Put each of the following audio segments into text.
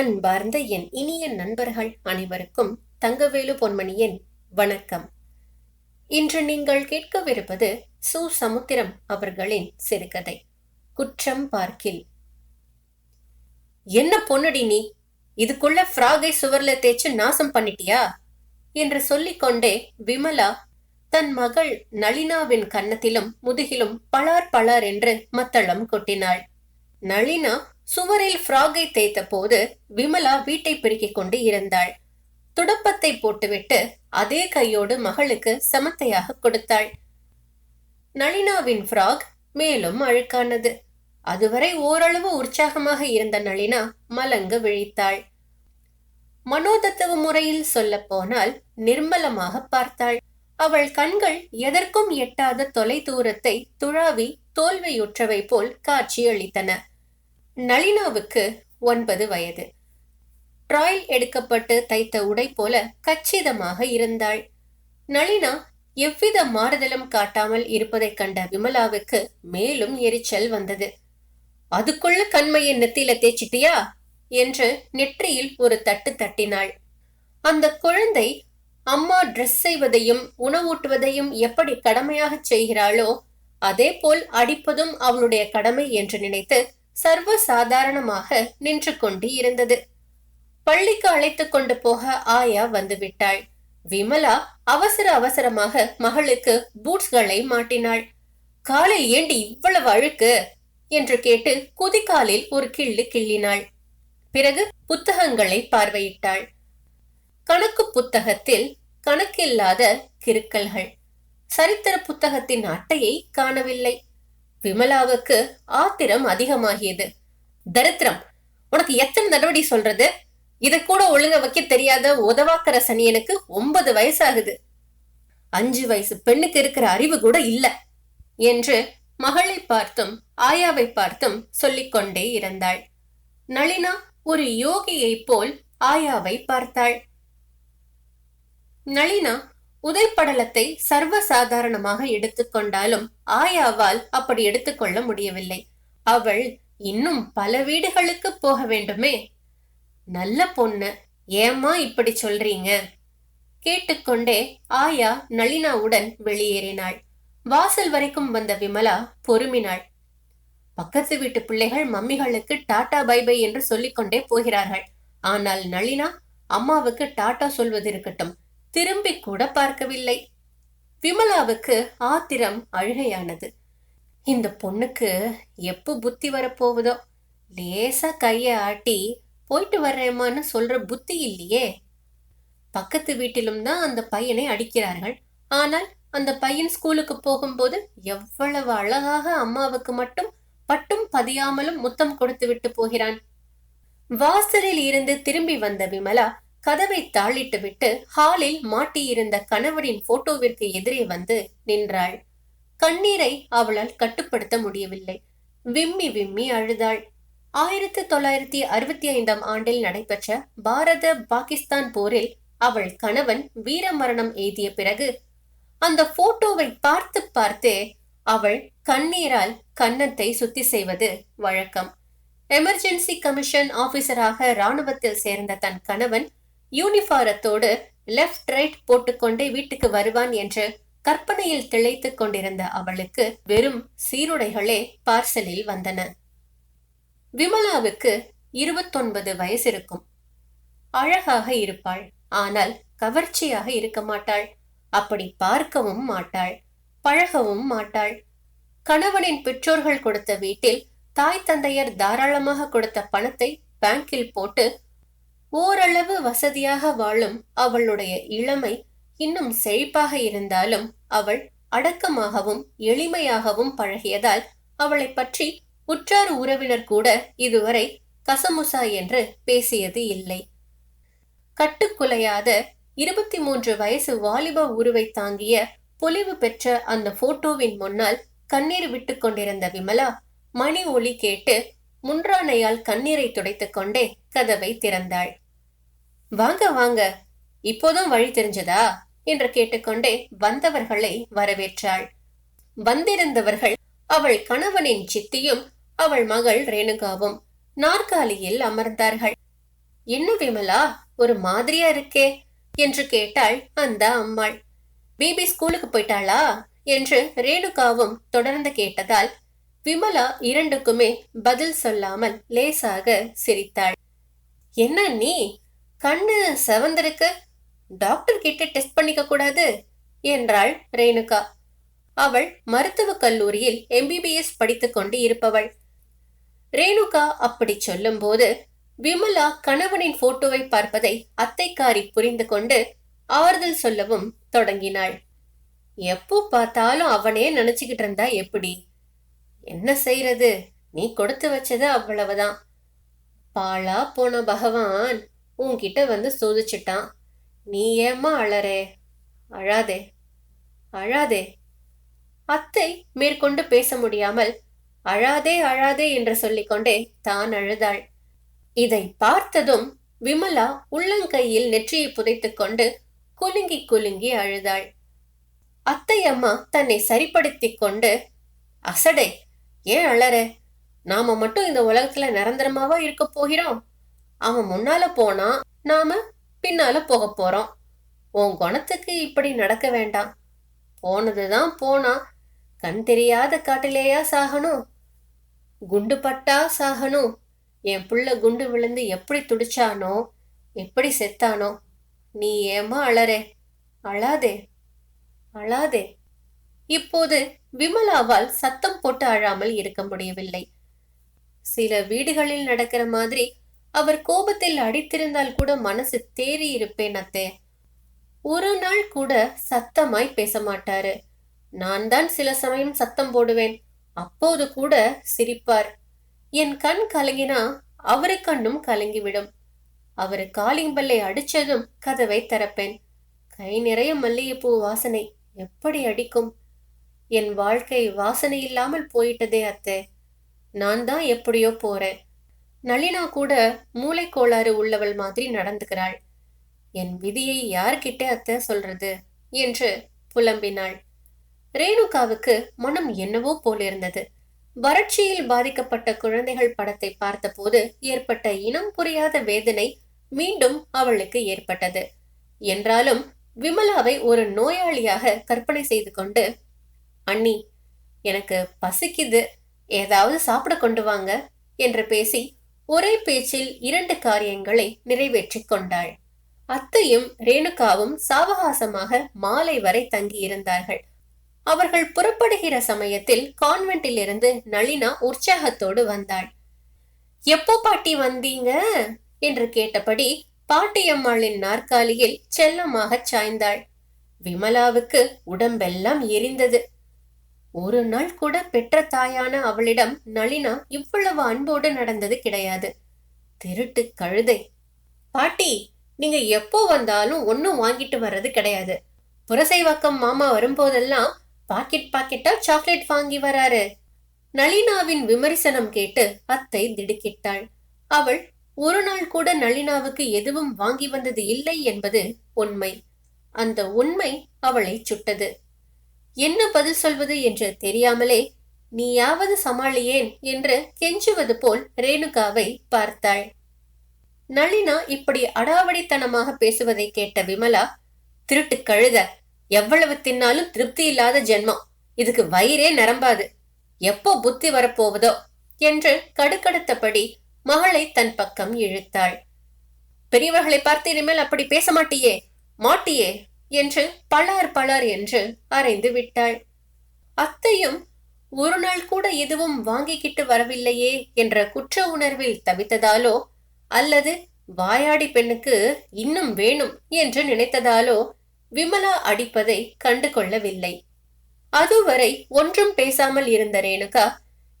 அன்பார்ந்த என் இனிய நண்பர்கள் அனைவருக்கும் தங்கவேலு பொன்மணியின் வணக்கம். இன்று நீங்கள் கேட்கவிருப்பது சு. சமுத்திரம் அவர்களின் சிறுகதை குற்றம் பார்க்கில். என்ன பொண்ணுடி நீ? இதுக்குள்ள ஃப்ராகை சுவர்ல தேய்ச்சு நாசம் பண்ணிட்டியா? என்று சொல்லிக்கொண்டே விமலா தன் மகள் நளினாவின் கன்னத்திலும் முதுகிலும் பலார் பலார் என்று மத்தளம் கொட்டினாள். நளினா சுவரில் ஃப்ராகை தேய்த்த போது விமலா வீட்டை பெருக்கிக் கொண்டு இருந்தாள். துடப்பத்தை போட்டுவிட்டு அதே கையோடு மகளுக்கு சமத்தையாக கொடுத்தாள். நளினாவின் ஃப்ராக் மேலும் அழுக்கானது. அதுவரை ஓரளவு உற்சாகமாக இருந்த நளினா மலங்கு விழித்தாள். மனோதத்துவ முறையில் சொல்ல போனால் நிர்மலமாக பார்த்தாள். அவள் கண்கள் எதற்கும் எட்டாத தொலை தூரத்தை துழாவி தோல்வியுற்றவை போல் காட்சியளித்தன. நளினாவுக்கு ஒன்பது வயது. ட்ராயில் எடுக்கப்பட்டு தைத்த உடை போல கச்சிதமாக இருந்தாள். நளினா எவ்வித மாறுதலும் காட்டாமல் இருப்பதைக் கண்ட விமலாவுக்கு மேலும் எரிச்சல் வந்தது. அதுக்குள்ள கண்மையை நெத்தியில தேய்ச்சிட்டியா? என்று நெற்றியில் ஒரு தட்டு தட்டினாள். அந்த குழந்தை அம்மா ட்ரெஸ் செய்வதையும் உணவூட்டுவதையும் எப்படி கடமையாக செய்கிறாளோ அதே போல் அடிப்பதும் அவளுடைய கடமை என்று நினைத்து சர்வ சாதாரணமாக நின்று கொண்டு இருந்தது. பள்ளிக்கு அழைத்து கொண்டு போக ஆயா வந்து விட்டாள். விமலா அவசர அவசரமாக மகளுக்கு பூட்ஸ்களை மாட்டினாள். காலில் ஏண்டி இவ்வளவு அழுக்கு? என்று கேட்டு குதிகாலில் ஒரு கிள்ளு கிள்ளினாள். பிறகு புத்தகங்களை பார்வையிட்டாள். கணக்கு புத்தகத்தில் கணக்கில்லாத கிருக்கல்கள் சரித்திர புத்தகத்தின் அட்டையை காணவில்லை. விமலாவுக்கு ஆத்திரம் அதிகமாகியது. தரித்திரம் உனக்கு எத்தனை நடவடி சொல்றது? இதை கூட ஒழுங்க வைக்க தெரியாத உதவாக்கர சனியனுக்கு ஒன்பது வயசாகுது. அஞ்சு வயசு பெண்ணுக்கு இருக்கிற அறிவு கூட இல்ல என்று மகளை பார்த்தும் ஆயாவை பார்த்தும் சொல்லிக்கொண்டே இருந்தாள். நளினா ஒரு யோகியைப் போல் ஆயாவை பார்த்தாள். நளினா உதைப்படலத்தை சர்வசாதாரணமாக எடுத்துக்கொண்டாலும் ஆயாவால் அப்படி எடுத்துக்கொள்ள முடியவில்லை. அவள் இன்னும் பல வீடுகளுக்கு போக வேண்டுமே? நல்ல பொண்ணு ஏமா இப்படி சொல்றீங்க? கேட்டுக்கொண்டே ஆயா நளினாவுடன் வெளியேறினாள். வாசல் வரைக்கும் வந்த விமலா பொறுமினாள். பக்கத்து வீட்டு பிள்ளைகள் மம்மிகளுக்கு டாடா பை பை என்று சொல்லிக்கொண்டே போகிறார்கள். ஆனால் நளினா அம்மாவுக்கு டாடா சொல்வது இருக்கட்டும். திரும்பி கூட பார்க்கவில்லை. விமலாவுக்கு ஆத்திரம் அழுகையானது. இந்த பொண்ணுக்கு எப்போ புத்தி வரப்போகுதோ? லேசா கையை ஆட்டி போயிட்டு வர்றேம்மான்னு சொல்ற புத்தி இல்லையே. பக்கத்து வீட்டிலும் தான் அந்த பையனை அடிக்கிறார்கள். ஆனால் அந்த பையன் ஸ்கூலுக்கு போகும்போது எவ்வளவு அழகாக அம்மாவுக்கு மட்டும் பட்டும் பதியாமலும் முத்தம் கொடுத்து விட்டு போகிறான். வாசலில் இருந்து திரும்பி வந்த விமலா கதவை தாளிட்டு விட்டு ஹாலில் மாட்டியிருந்த கணவரின் போட்டோவிற்கு எதிரே வந்து நின்றாள். கண்ணீரை அவளால் கட்டுப்படுத்த முடியவில்லை. விம்மி விம்மி அழுதாள். ஆயிரத்தி தொள்ளாயிரத்தி அறுபத்தி ஐந்தாம் ஆண்டில் நடைபெற்ற பாரத பாகிஸ்தான் போரில் அவள் கணவன் வீரமரணம் எய்திய பிறகு அந்த போட்டோவை பார்த்து பார்த்தே அவள் கண்ணீரால் கன்னத்தை சுத்தி செய்வது வழக்கம். எமர்ஜென்சி கமிஷன் ஆபீசராக ராணுவத்தில் சேர்ந்த தன் கணவன் யூனிஃபாரத்தோடு லெஃப்ட் ரைட் போட்டுக்கொண்டே வீட்டுக்கு வருவான் என்று கற்பனையில் திளைத்துக் கொண்டிருந்த அவளுக்கு வெறும் சீருடைகளே பார்சலில் வந்தன. விமலாவுக்கு இருபத்தொன்பது வயசு இருக்கும். அழகாக இருப்பாள். ஆனால் கவர்ச்சியாக இருக்க மாட்டாள். அப்படி பார்க்கவும் மாட்டாள். பழகவும் மாட்டாள். கணவனின் பெற்றோர்கள் கொடுத்த வீட்டில் தாய் தந்தையர் தாராளமாக கொடுத்த பணத்தை பேங்கில் போட்டு ஓரளவு வசதியாக வாழும் அவளுடைய இளமை இன்னும் செழிப்பாக இருந்தாலும் அவள் அடக்கமாகவும் எளிமையாகவும் பழகியதால் அவளை பற்றி உற்றார் உறவினர் கூட இதுவரை கசமுசா என்று பேசியது இல்லை. கட்டுக்குலையாத இருபத்தி மூன்று வயசு வாலிப உருவை தாங்கிய பொலிவு பெற்ற அந்த போட்டோவின் முன்னால் கண்ணீர் விட்டு கொண்டிருந்த விமலா மணி ஒளி கேட்டு முன்றானையால் கண்ணீரை துடைத்துக் கொண்டே கதவை திறந்தாள். வாங்க வாங்க இப்போதும் வழி தெரிஞ்சதா? என்று கேட்டுக்கொண்டே வந்தவர்களை வரவேற்றாள். வந்திருந்தவர்கள் அவள் கணவனின் சித்தியும் அவள் மகள் ரேணுகாவும் நாற்காலியில் அமர்ந்தார்கள். என்ன விமலா ஒரு மாதிரியா இருக்கே? என்று கேட்டாள் அந்த அம்மாள். பிபி ஸ்கூலுக்கு போயிட்டாளா? என்று ரேணுகாவும் தொடர்ந்து கேட்டதால் விமலா இரண்டுக்குமே பதில் சொல்லாமல் லேசாக சிரித்தாள். என்ன நீ? கண்ணு செவந்திருக்கு? டாக்டர் கிட்ட டெஸ்ட் பண்ணிக்க கூடாது? என்றாள் ரேணுகா. அவள் மருத்துவக் கல்லூரியில் எம்பிபிஎஸ் படித்துக் கொண்டு இருப்பவள். ரேணுகா அப்படி சொல்லும்போது விமலா கணவனின் போட்டோவை பார்ப்பதை அத்தைக்காரி புரிந்து கொண்டு ஆறுதல் சொல்லவும் தொடங்கினாள். எப்போ பார்த்தாலும் அவனே நினைச்சுக்கிட்டு இருந்தா எப்படி? என்ன செய்யறது நீ கொடுத்து வச்சது அவ்வளவுதான். பாழா போன பகவான் உன்கிட்ட வந்து சோதிச்சிட்டான். நீ ஏம்மா அழறே? அழாதே. அழாதே. அத்தை மேற்கொண்டு பேச முடியாமல் அழாதே அழாதே என்று சொல்லிக்கொண்டே தான் அழுதாள். இதை பார்த்ததும் விமலா உள்ளங்கையில் நெற்றியை புதைத்துக் கொண்டு குலுங்கி குலுங்கி அழுதாள். அத்தை அம்மா தன்னை சரிப்படுத்திக் கொண்டு அசடே ஏன் அழற? நாம மட்டும் இந்த உலகத்துல நிரந்தரமாவா இருக்க போகிறோம். அவன் முன்னால போனா நாம பின்னால போக போறோம். உன் குணத்துக்கு இப்படி நடக்க வேண்டாம். போனதுதான் போனா கண் தெரியாத காட்டிலேயா சாகணும்? குண்டு பட்டா சாகணும்? என் புள்ள குண்டு விழுந்து எப்படி துடிச்சானோ எப்படி செத்தானோ? நீ ஏமா அழறே? அழாதே? அழாதே? இப்போது விமலாவால் சத்தம் போட்டு அழாமல் இருக்க முடியவில்லை. சில வீடுகளில் நடக்கிற மாதிரி அவர் கோபத்தில் அடித்திருந்தால் கூட மனசு தேறி இருப்பேன் அத்தே. ஒரு நாள் கூட சத்தமாய் பேச மாட்டாரு. நான் தான் சில சமயம் சத்தம் போடுவேன். அப்போது கூட சிரிப்பார். என் கண் கலங்கினா அவரு கண்ணும் கலங்கிவிடும். அவரு காலிங் பல்லை அடிச்சதும் கதவை திறப்பேன். கை நிறைய மல்லிகைப்பூ வாசனை எப்படி அடிக்கும்? என் வாழ்க்கை வாசனை இல்லாமல் போயிட்டதே அத்தை. நான் தான் எப்படியோ போறேன். நளினா கூட மூளை கோளாறு உள்ளவள் மாதிரி நடந்துக்கிறாள். என் விதியை யார்கிட்ட அத்தை சொல்றது? என்று புலம்பினாள். ரேணுகாவுக்கு மனம் என்னவோ போலிருந்தது. வறட்சியில் பாதிக்கப்பட்ட குழந்தைகள் படத்தை பார்த்தபோது ஏற்பட்ட இனம் புரியாத வேதனை மீண்டும் அவளுக்கு ஏற்பட்டது. என்றாலும் விமலாவை ஒரு நோயாளியாக கற்பனை செய்து கொண்டு அண்ணி எனக்கு பசிக்குது. ஏதாவது சாப்பிட கொண்டு வாங்க என்று பேசி ஒரே பேச்சில் இரண்டு காரியங்களை நிறைவேற்றிக் கொண்டாள். அத்தையும் ரேணுகாவும் சாவகாசமாக மாலை வரை தங்கியிருந்தார்கள். அவர்கள் புறப்படுகிற சமயத்தில் கான்வென்ட்டில் இருந்து நளினா உற்சாகத்தோடு வந்தாள். எப்போ பாட்டி வந்தீங்க? என்று கேட்டபடி பாட்டியம்மாளின் நாற்காலியில் செல்லமாக சாய்ந்தாள். விமலாவுக்கு உடம்பெல்லாம் எரிந்தது. ஒரு நாள் கூட பெற்ற தாயான அவளிடம் நளினா இவ்வளவு அன்போடு நடந்தது கிடையாது. திருட்டு கழுதை. பாட்டி நீங்க எப்போ வந்தாலும் ஒன்னும் வாங்கிட்டு வர்றது கிடையாது. புரசைவாக்கம் மாமா வரும்போதெல்லாம் பாக்கெட் பாக்கெட்டா சாக்லேட் வாங்கி வராரு. நளினாவின் விமர்சனம் கேட்டு அத்தை திடுக்கிட்டாள். அவள் ஒரு நாள் கூட நளினாவுக்கு எதுவும் வாங்கி வந்தது இல்லை என்பது உண்மை. அந்த உண்மை அவளை சுட்டது. என்ன பதில் சொல்வது என்று தெரியாமலே நீயாவது சமாளியேன் என்று கெஞ்சுவது போல் ரேணுகாவை பார்த்தாள். நளினா இப்படி அடாவடித்தனமாக பேசுவதை கேட்ட விமலா திருட்டு கழுத எவ்வளவு தின்னாலும் திருப்தி இல்லாத ஜென்மம். இதுக்கு வயிறே நிரம்பாது. எப்போ புத்தி வரப்போவதோ என்று கடுக்கடுத்தபடி மகளை தன் பக்கம் இழுத்தாள். பெரியவர்களை பார்த்து இனிமேல் அப்படி பேச மாட்டியே மாட்டியே என்று பலார் பலார் என்று அறைந்து விட்டாள். அத்தையும் ஒரு நாள் கூட எதுவும் வாங்கிக்கிட்டு வரவில்லையே என்ற குற்ற உணர்வில் தவித்ததாலோ அல்லது வாயாடி பெண்ணுக்கு இன்னும் வேணும் என்று நினைத்ததாலோ விமலா அடிப்பதை கண்டு கொள்ளவில்லை அதுவரை ஒன்றும் பேசாமல் இருந்த ரேணுகா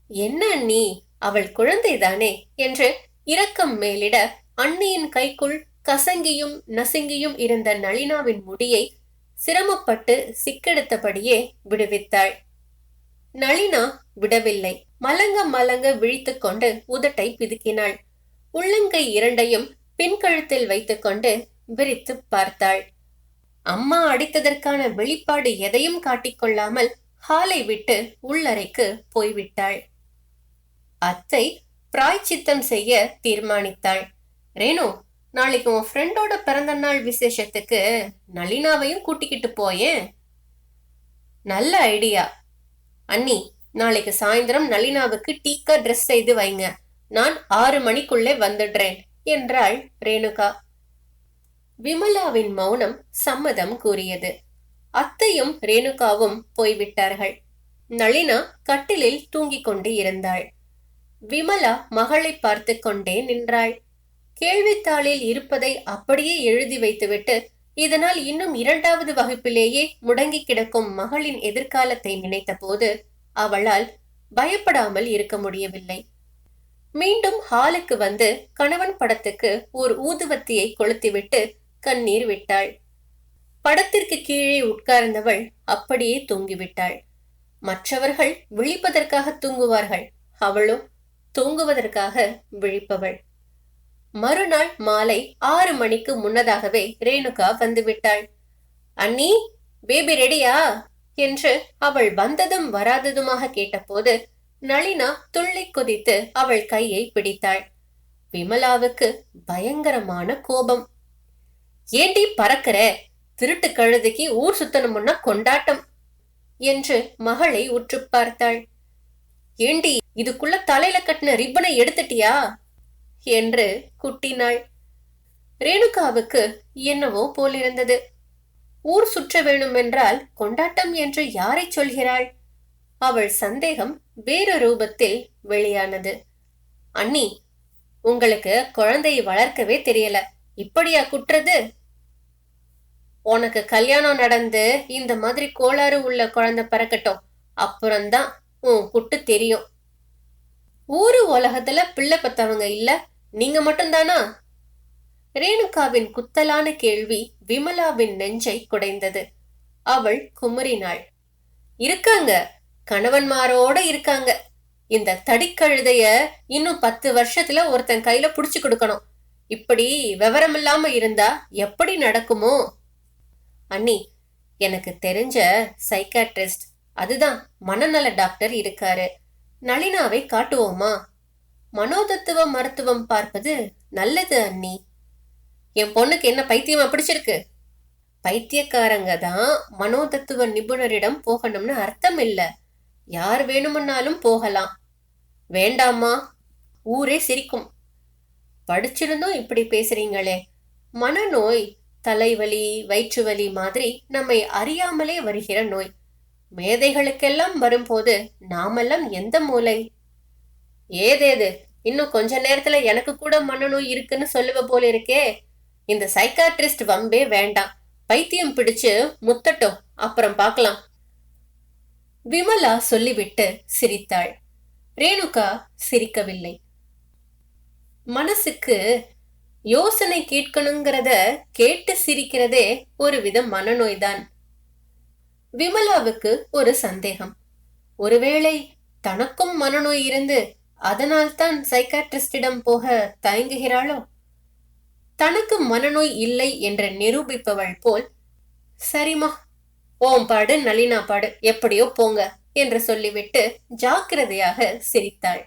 என்ன நீ அவள் குழந்தைதானே? என்று இரக்கம் மேலிட அண்ணியின் கைக்குள் கசங்கியும் நசுங்கியும் இருந்த நளினாவின் முடியை சிரமப்பட்டு சிக்கெடுத்தபடியே விடுவித்தாள். நளினா விடவில்லை. மலங்க மலங்க விழித்து கொண்டு உதட்டை பிதுக்கினாள். உள்ளங்கை இரண்டையும் பின்கழுத்தில் வைத்துக்கொண்டு விரித்து பார்த்தாள். அம்மா அடித்ததற்கான வெளிப்பாடு எதையும் காட்டிக்கொள்ளாமல் ஹாலை விட்டு உள்ளறைக்கு போய்விட்டாள். அத்தை பிராய்ச்சித்தம் செய்ய தீர்மானித்தாள். ரேணு நாளைக்கு உன் ஃப்ரெண்டோட பிறந்த நாள் விசேஷத்துக்கு நளினாவையும் கூட்டிக்கிட்டு போயேன். நல்ல ஐடியா அண்ணி நாளைக்கு சாயந்தரம் நளினாவுக்கு டீக்கா ட்ரெஸ் செய்து வைங்க. நான் ஆறு மணிக்குள்ளே வந்துடுறேன் என்றாள் ரேணுகா. விமலாவின் மௌனம் சம்மதம் கூறியது. அத்தையும் ரேணுகாவும் போய்விட்டார்கள். நளினா கட்டிலில் தூங்கிக் கொண்டு இருந்தாள். விமலா மகளை பார்த்து கொண்டே நின்றாள். கேள்வித்தாளில் இருப்பதை அப்படியே எழுதி வைத்துவிட்டு இதனால் இன்னும் இரண்டாவது வகுப்பிலேயே முடங்கி கிடக்கும் மகளின் எதிர்காலத்தை நினைத்தபோது அவளால் பயப்படாமல் இருக்க முடியவில்லை. மீண்டும் ஹாலுக்கு வந்து கணவன் படத்துக்கு ஒரு ஊதுவத்தியை கொளுத்திவிட்டு கண்ணீர் விட்டாள். படத்திற்கு கீழே உட்கார்ந்தவள் அப்படியே தூங்கிவிட்டாள். மற்றவர்கள் விழிப்பதற்காக தூங்குவார்கள் அவளும் தூங்குவதற்காக விழிப்பவள். மறுநாள் மாலை ஆறு மணிக்கு முன்னதாகவே ரேணுகா வந்துவிட்டாள். அண்ணி பேபி ரெடியா? என்று அவள் வந்ததும் வராததுமாக கேட்டபோது நளினா துள்ளி குதித்து அவள் கையை பிடித்தாள். விமலாவுக்கு பயங்கரமான கோபம். ஏண்டி பறக்கிற? திருட்டு கழுதைக்கு ஊர் சுத்தணும்னா கொண்டாட்டம் என்று மகளை உற்று பார்த்தாள். ஏண்டி இதுக்குள்ள தலையில கட்டின ரிப்பனை எடுத்துட்டியா? என்று குட்டினாள். ரேணுகாவுக்கு என்னவோ போலிருந்தது. ஊர் சுற்ற வேணுமென்றால் கொண்டாட்டம் என்று யாரை சொல்கிறாள்? அவள் சந்தேகம் வேறு ரூபத்தில் வெளியானது. அண்ணி உங்களுக்கு குழந்தையை வளர்க்கவே தெரியல. இப்படியா குற்றது? உனக்கு கல்யாணம் நடந்து இந்த மாதிரி கோளாறு உள்ள குழந்தை பிறக்கட்டும். அப்புறம்தான் உன் குட்டு தெரியும். ஊரு உலகத்துல பிள்ளை பத்தவங்க இல்ல. நீங்க மட்டும்தானா? ரேணுகாவின் குத்தலான கேள்வி விமலாவின் நெஞ்சை குடைந்தது. அவள் குமுறினாள். இருக்காங்க கணவன்மாரோட இருக்காங்க. இந்த தடிக்கழுதைய இன்னும் பத்து வருஷத்துல ஒருத்தன் கையில புடிச்சு கொடுக்கணும். இப்படி விவரம் இல்லாம இருந்தா எப்படி நடக்குமோ? அண்ணி எனக்கு தெரிஞ்ச சைக்காட்ரிஸ்ட் அதுதான் மனநல டாக்டர் இருக்காரு. நளினாவை காட்டுவோமா? மனோதத்துவ மருத்துவம் பார்ப்பது நல்லது அண்ணி. என் பொண்ணுக்கு என்ன பைத்தியமா பிடிச்சிருக்கு? பைத்தியக்காரங்க தான் மனோதத்துவ நிபுணரிடம் போகணும்னு அர்த்தம் இல்லை. யார் வேணுமுன்னாலும் போகலாம். வேண்டாமா ஊரே சிரிக்கும். படிச்சிருந்தும் இப்படி பேசுறீங்களே. மனநோய் தலைவலி வயிற்றுவலி மாதிரி நம்மை அறியாமலே வருகிற நோய். மேதைகளுக்கெல்லாம் வரும்போது நாமெல்லாம் எந்த மூலை ஏதேது இன்னும் கொஞ்ச நேரத்துல எனக்கு கூட மனநோய் இருக்குன்னு சொல்லுவ போல இருக்கே. இந்த சைக்காட்ரிஸ்ட் வம்பே வேண்டாம். பைத்தியம் பிடிச்சு முத்தட்டும். அப்புறம் பார்க்கலாம் விமலா சொல்லிவிட்டு சிரித்தாள். ரேணுகா சிரிக்கவில்லை. மனசுக்கு யோசனை கேட்கணுங்கிறத கேட்டு சிரிக்கிறதே ஒரு வித மனநோய்தான். விமலாவுக்கு ஒரு சந்தேகம். ஒருவேளை தனக்கும் மனநோய் இருந்து அதனால்தான் சைக்காட்ரிஸ்டிடம் போக தயங்குகிறாளோ? தனக்கு மனநோய் இல்லை என்று நிரூபிப்பவள் போல் சரிம்மா ஓம் பாடு நளினா பாடு எப்படியோ போங்க என்று சொல்லிவிட்டு ஜாக்கிரதையாக சிரித்தாள்.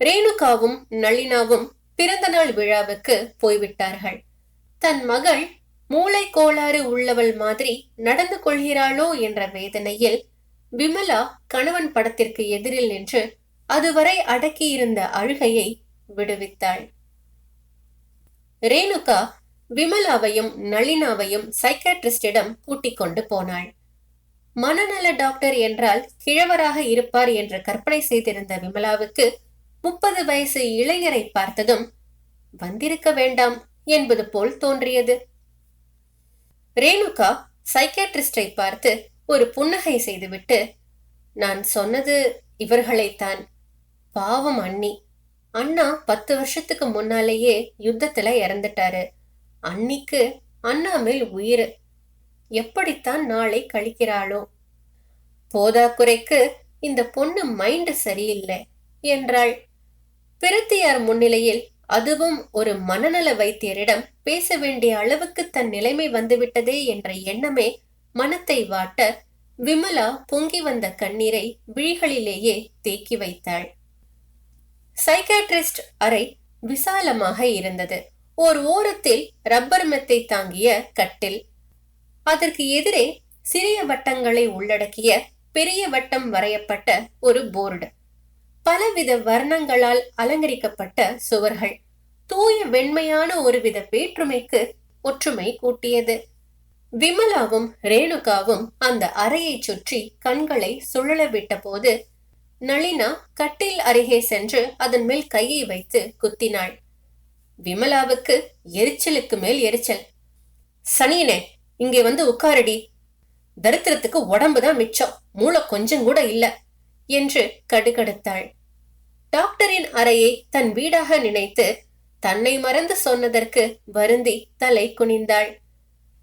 ரேணுகாவும் நளினாவும் பிறந்த நாள் விழாவுக்கு போய்விட்டார்கள். தன் மகள் மூளை கோளாறு உள்ளவள் மாதிரி நடந்து கொள்கிறாளோ என்ற வேதனையில் விமலா கணவன் படத்திற்கு எதிரில் நின்று அதுவரை அடக்கியிருந்த அழுகையை விடுவித்தாள். ரேணுகா விமலாவையும் நளினாவையும் சைக்காட்ரிஸ்டிடம் கூட்டிக் கொண்டு போனாள். மனநல டாக்டர் என்றால் கிழவராக இருப்பார் என்று கற்பனை செய்திருந்த விமலாவுக்கு முப்பது வயசு இளைஞரை பார்த்ததும் வந்திருக்க வேண்டாம் என்பது போல் தோன்றியது. ரேணுகா சைக்காட்ரிஸ்டை பார்த்து ஒரு புன்னகை செய்துவிட்டு நான் சொன்னது இவர்களைத்தான். பாவம் அண்ணி. அண்ணா பத்து வருஷத்துக்கு முன்னாலேயே யுத்தத்துல இறந்துட்டாரு. அன்னிக்கு அண்ணா மேல் உயிர். எப்படித்தான் நாளை கழிக்கிறாளோ. போதாக்குறைக்கு இந்த பொண்ணு மைண்ட் சரியில்லை என்றாள். பிரத்தியார் முன்னிலையில் அதுவும் ஒரு மனநல வைத்தியரிடம் பேச வேண்டிய அளவுக்கு தன் நிலைமை வந்துவிட்டதே என்ற எண்ணமே மனத்தை வாட்ட விமலா பொங்கி வந்த கண்ணீரை விழிகளிலேயே தேக்கி வைத்தாள். சைக்காட்ரிஸ்ட் அறை விசாலமாக இருந்தது. ஓர் ஓரத்தில் ரப்பர் மெத்தை தாங்கிய கட்டில். அதற்கு எதிரே சிறிய வட்டங்களை உள்ளடக்கிய பெரிய வட்டம் வரையப்பட்ட ஒரு போர்டு. பலவித வர்ணங்களால் அலங்கரிக்கப்பட்ட சுவர்கள். தூய வெண்மையான ஒருவித வேற்றுமைக்கு ஒற்றுமை கூட்டியது. விமலாவும் ரேணுகாவும் அந்த அறையை சுற்றி கண்களை சுழல விட்ட போது நளினா கட்டில் அருகே சென்று அதன் மேல் கையை வைத்து குத்தினாள். விமலாவுக்கு எரிச்சலுக்கு மேல் எரிச்சல். சனியனே இங்கே வந்து உட்காரடி. தரித்திரத்துக்கு உடம்புதான் மிச்சம். மூளை கொஞ்சம் கூட இல்ல என்று கடுகடுத்தாள். டாக்டரின் அறையை தன் வீடாக நினைத்து தன்னை மறந்து சொன்னதற்கு வருந்தி தலை குனிந்தாள்.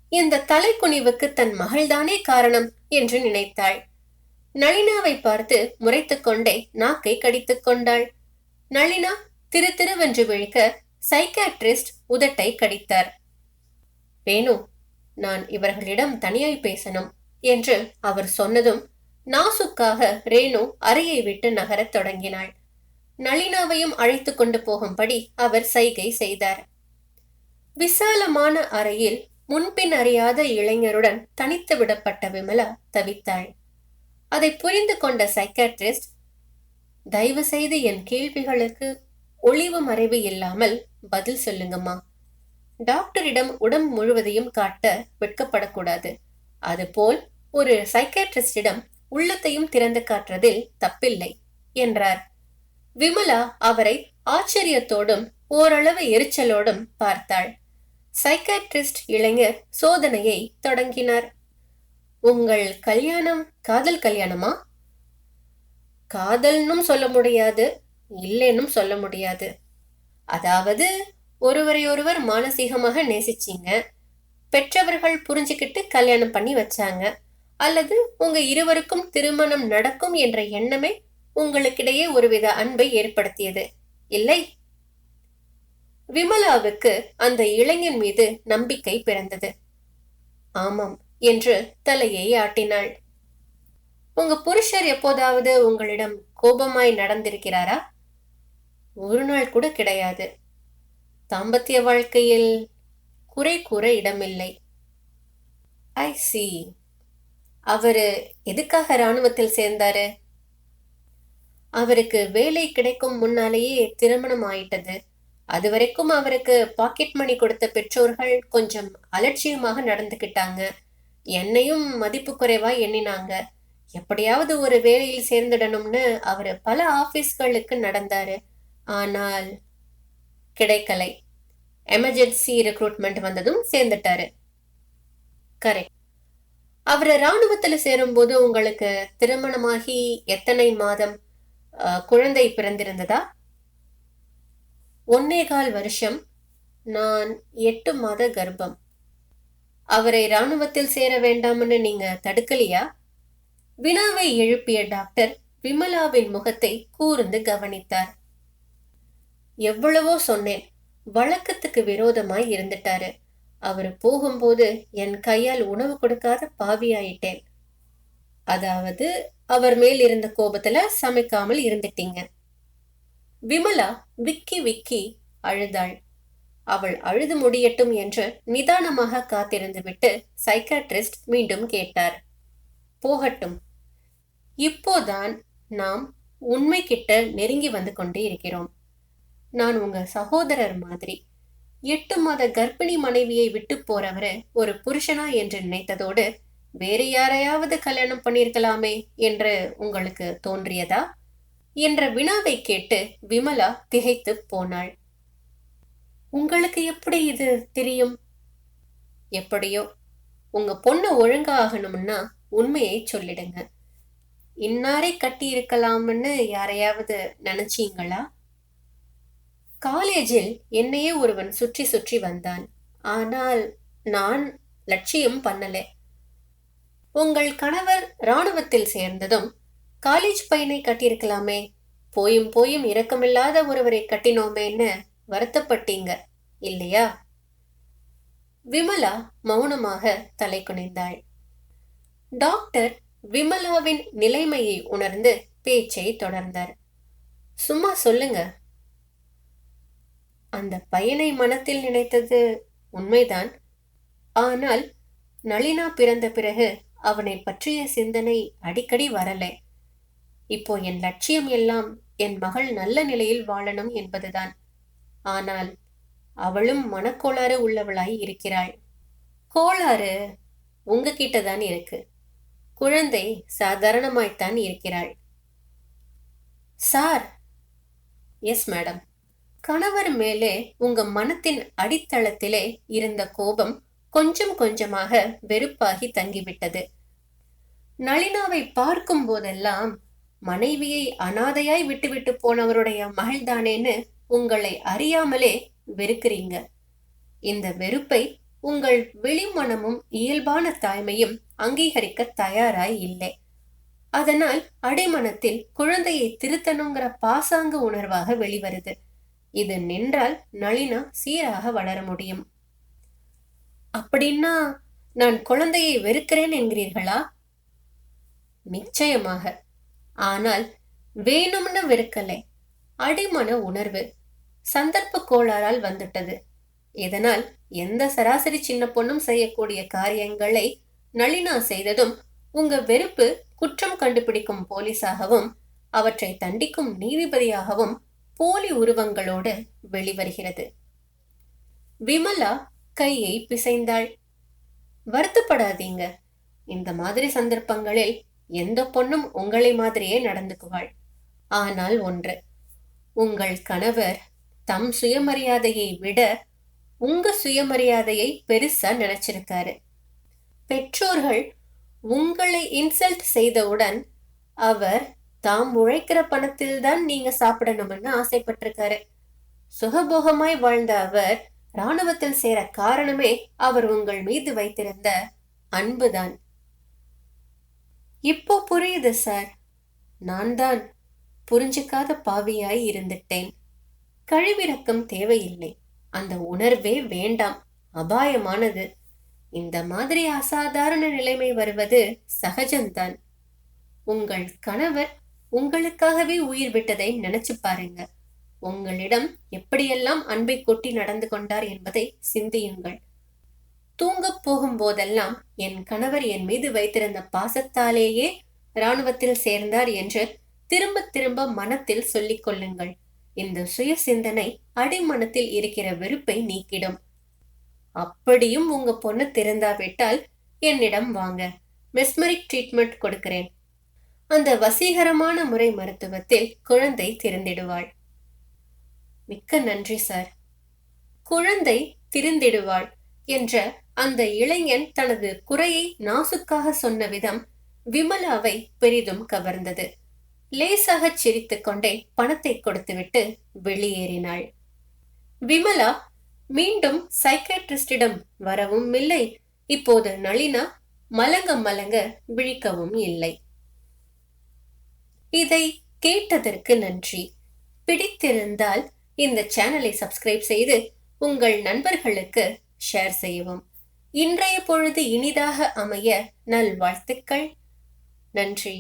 இந்த தலை குனிவுக்கு தன் மகள்தானே காரணம் என்று நினைத்தாள். நளினாவை பார்த்து முறைத்து கொண்டே நாக்கை கடித்துக் கொண்டாள். நளினா திரு திருவென்று விழிக்க சைக்காட்ரிஸ்ட் உதட்டை கடித்தார். வேணு நான் இவர்களிடம் தனியாய் பேசணும் என்று அவர் சொன்னதும் நாசுக்காக ரேணு அறையை விட்டு நகரத் தொடங்கினாள். நளினாவையும் அழைத்து கொண்டு போகும்படி அவர் சைகை செய்தார். விசாலமான அறையில் முன்பின் அறியாத இளைஞருடன் தனித்து விடப்பட்ட விமலா தவித்தாள். அதை புரிந்து கொண்ட சைக்காட்ரிஸ்ட் தயவு செய்து என் கேள்விகளுக்கு ஒளிவு மறைவு இல்லாமல் பதில் சொல்லுங்கம்மா. டாக்டரிடம் உடம்பு முழுவதையும் காட்ட வெட்கப்படக்கூடாது. அதுபோல் ஒரு சைக்காட்ரிஸ்டிடம் உள்ளத்தையும் திறந்து காட்டுறதில் தப்பில்லை என்றார். விமலா அவரை ஆச்சரியத்தோடும் ஓரளவு எரிச்சலோடும் பார்த்தாள். சைக்காட்ரிஸ்ட் இளைஞர் சோதனையை தொடங்கினார். உங்கள் கல்யாணம் காதல் கல்யாணமா? காதல்னும் சொல்ல முடியாது இல்லைன்னும் சொல்ல முடியாது. அதாவது ஒருவரை ஒருவர் மானசீகமாக நேசிச்சீங்க பெற்றவர்கள் புரிஞ்சுக்கிட்டு கல்யாணம் பண்ணி வச்சாங்க அல்லது உங்க இருவருக்கும் திருமணம் நடக்கும் என்ற எண்ணமே உங்களுக்கிடையே ஒருவித அன்பை ஏற்படுத்தியது இல்லை? விமலாவுக்கு அந்த இளைஞன் மீது நம்பிக்கை பிறந்தது. ஆமாம் என்று தலையை ஆட்டினாள். உங்க புருஷர் எப்போதாவது உங்களிடம் கோபமாய் நடந்திருக்கிறாரா? ஒரு நாள் கூட கிடையாது. தாம்பத்திய வாழ்க்கையில் குறை கூற இடமில்லை. ஐ சி அவரு எதுக்காக ராணுவத்தில் சேர்ந்தாரு? அவருக்கு வேலை கிடைக்கும் முன்னாலேயே திருமணம் ஆயிட்டது. அது வரைக்கும் அவருக்கு பாக்கெட் மணி கொடுத்த பெற்றோர்கள் கொஞ்சம் அலட்சியமாக நடந்துக்கிட்டாங்க என்னையும் மதிப்பு குறைவா எண்ணினாங்க. எப்படியாவது ஒரு வேலையில் சேர்ந்துடணும்னு அவர் பல ஆபீஸ்களுக்கு நடந்தாரு. ஆனால் கிடைக்கலை. எமர்ஜென்சி ரெக்ரூட்மெண்ட் வந்ததும் சேர்ந்துட்டாரு. கரெக்ட் அவர் ராணுவத்துல சேரும்போது உங்களுக்கு திருமணமாகி எத்தனை மாதம் குழந்தை பிறந்திருந்ததா? ஒன்னே கால் வருஷம் நான் எட்டு மாத கர்ப்பம். அவரை ராணுவத்தில் சேர வேண்டாம்னு நீங்க தடுக்கலையா? வினாவை எழுப்பிய டாக்டர் விமலாவின் முகத்தை கூர்ந்து கவனித்தார். எவ்வளவோ சொன்னேன். வழக்கத்துக்கு விரோதமாய் இருந்துட்டாரு. அவர் போகும்போது என் கையால் உணவு கொடுக்காத பாவியாயிட்டேன். அதாவது அவர் மேல் இருந்த கோபத்துல சமைக்காமல் இருந்துட்டீங்க. விமலா விக்கி விக்கி அழுதாள். அவள் அழுது முடியட்டும் என்று நிதானமாக காத்திருந்துவிட்டு சைக்காட்ரிஸ்ட் மீண்டும் கேட்டார். போகட்டும். இப்போதான் நாம் உண்மை கிட்ட நெருங்கி வந்து கொண்டே இருக்கிறோம். நான் உங்க சகோதரர் மாதிரி எட்டு மாத கர்ப்பிணி மனைவியை விட்டு போறவரு ஒரு புருஷனா என்று நினைத்ததோடு வேறு யாரையாவது கல்யாணம் பண்ணியிருக்கலாமே என்று உங்களுக்கு தோன்றியதா? என்ற வினாவை கேட்டு விமலா திகைத்து போனாள். உங்களுக்கு எப்படி இது தெரியும்? எப்படியோ உங்க பொண்ணு ஒழுங்காகணும்னா உண்மையை சொல்லிடுங்க. இன்னாரை கட்டி இருக்கலாம்னு யாரையாவது நினைச்சீங்களா? காலேஜில் என்னையே ஒருவன் சுற்றி சுற்றி வந்தான். ஆனால் நான் லட்சியம் பண்ணல. உங்கள் கணவர் ராணுவத்தில் சேர்ந்ததும் காலேஜ் பையனை கட்டியிருக்கலாமே போயும் போயும் இரக்கமில்லாத ஒருவரை கட்டினோமேன்னு வருத்தப்பட்டீங்க இல்லையா? விமலா மௌனமாக தலை குனிந்தாள். டாக்டர் விமலாவின் நிலைமையை உணர்ந்து பேச்சை தொடர்ந்தார். சும்மா சொல்லுங்க. அந்த பையனை மனத்தில் நினைத்தது உண்மைதான். ஆனால் நளினா பிறந்த பிறகு அவனை பற்றிய சிந்தனை அடிக்கடி வரலை. இப்போ என் லட்சியம் எல்லாம் என் மகள் நல்ல நிலையில் வாழணும் என்பதுதான். ஆனால் அவளும் மனக்கோளாறு உள்ளவளாய் இருக்கிறாள். கோளாறு உங்ககிட்ட தான் இருக்கு. குழந்தை சாதாரணமாய்த்தான் இருக்கிறாள். சார்! எஸ் மேடம் கணவர் மேலே உங்க மனத்தின் அடித்தளத்திலே இருந்த கோபம் கொஞ்சம் கொஞ்சமாக வெறுப்பாகி தங்கிவிட்டது. நளினாவை பார்க்கும் போதெல்லாம் மனைவியை அனாதையாய் விட்டுவிட்டு போனவருடைய மகள்தானேன்னு உங்களை அறியாமலே வெறுக்கிறீங்க. இந்த வெறுப்பை உங்கள் வெளிமனமும் இயல்பான தாய்மையும் அங்கீகரிக்க தயாராய் இல்லை. அதனால் அடைமனத்தில் குழந்தையை திருத்தணுங்கிற பாசாங்க உணர்வாக வெளிவருது. இது நின்றால் நளினா சீராக வளர முடியும். அப்படின்னா நான் குழந்தையை வெறுக்கிறேன் என்கிறீர்களா? நிச்சயமாக. ஆனால் வேணும்னு வெறுக்கலை. அடிமன உணர்வு. சந்தர்ப்ப கோளாறால் வந்துட்டது. இதனால் எந்த சராசரி சின்ன பொண்ணும் செய்யக்கூடிய காரியங்களை நளினா செய்ததும் உங்க வெறுப்பு குற்றம் கண்டுபிடிக்கும் போலீஸாகவும் அவற்றை தண்டிக்கும் நீதிபதியாகவும் போலி உருவங்களோடு வெளிவருகிறது. விமலா கையை பிசைந்தாள். வருத்தப்படாதீங்க. இந்த மாதிரி சந்தர்ப்பங்களில் எந்த பொண்ணும் உங்களை மாதிரியே நடந்துக்குவாள். ஆனால் ஒன்று உங்கள் கணவர் தம் சுயமரியாதையை விட உங்க சுயமரியாதையை பெருசா நினைச்சிருக்காரு. பெற்றோர்கள் உங்களை இன்சல்ட் செய்தவுடன் அவர் தாம் உழைக்கிற பணத்தில் தான் நீங்க சாப்பிடணும்னு ஆசைப்பட்டிருக்காரு. சுகபோகமாய் வாழ்ந்த அவர் ராணுவத்தில் சேர காரணமே அவர் உங்கள் மீது வைத்திருந்த அன்புதான். இப்போ புரியுது சார். நான் தான் புரிஞ்சுக்காத பாவியாய் இருந்துட்டேன். கழிவிறக்கம் தேவையில்லை. அந்த உணர்வே வேண்டாம். அபாயமானது. இந்த மாதிரி அசாதாரண நிலைமை வருவது சகஜம்தான். உங்கள் கணவர் உங்களுக்காகவே உயிர் விட்டதை நினைச்சு பாருங்க. உங்களிடம் எப்படியெல்லாம் அன்பை கொட்டி நடந்து கொண்டார் என்பதை சிந்தியுங்கள். தூங்கப் போகும் போதெல்லாம் என் கணவர் என் மீது வைத்திருந்த பாசத்தாலேயே இராணுவத்தில் சேர்ந்தார் என்று திரும்ப திரும்ப மனத்தில் சொல்லிக் கொள்ளுங்கள். இந்த சுய சிந்தனை அடிமனத்தில் இருக்கிற வெறுப்பை நீக்கிடும். அப்படியும் உங்க பொண்ணு திறந்தாவிட்டால் என்னிடம் வாங்க. மெஸ்மரிக் ட்ரீட்மெண்ட் கொடுக்கிறேன். அந்த வசீகரமான முறை மருத்துவத்தில் குழந்தை திறந்திடுவாள். மிக்க நன்றி சார். குழந்தை திருந்திடுவாள் என்ற அந்த இளைஞன் தனது குறையை நாசுக்காக சொன்ன விதம் விமலாவை பெரிதும் கவர்ந்தது. லேசாக சிரித்துக் கொண்டே பணத்தை கொடுத்துவிட்டு வெளியேறினாள். விமலா மீண்டும் சைக்கேட்ரிஸ்டிடம் வரவும் இல்லை. இப்போது நளினா மலங்க மலங்க விழிக்கவும் இல்லை. இதை கேட்டதற்கு நன்றி. பிடித்திருந்தால் இந்த சேனலை சப்ஸ்கிரைப் செய்து உங்கள் நண்பர்களுக்கு ஷேர் செய்யவும். இன்றைய பொழுது இனிதாக அமைய நல்வாழ்த்துக்கள். நன்றி.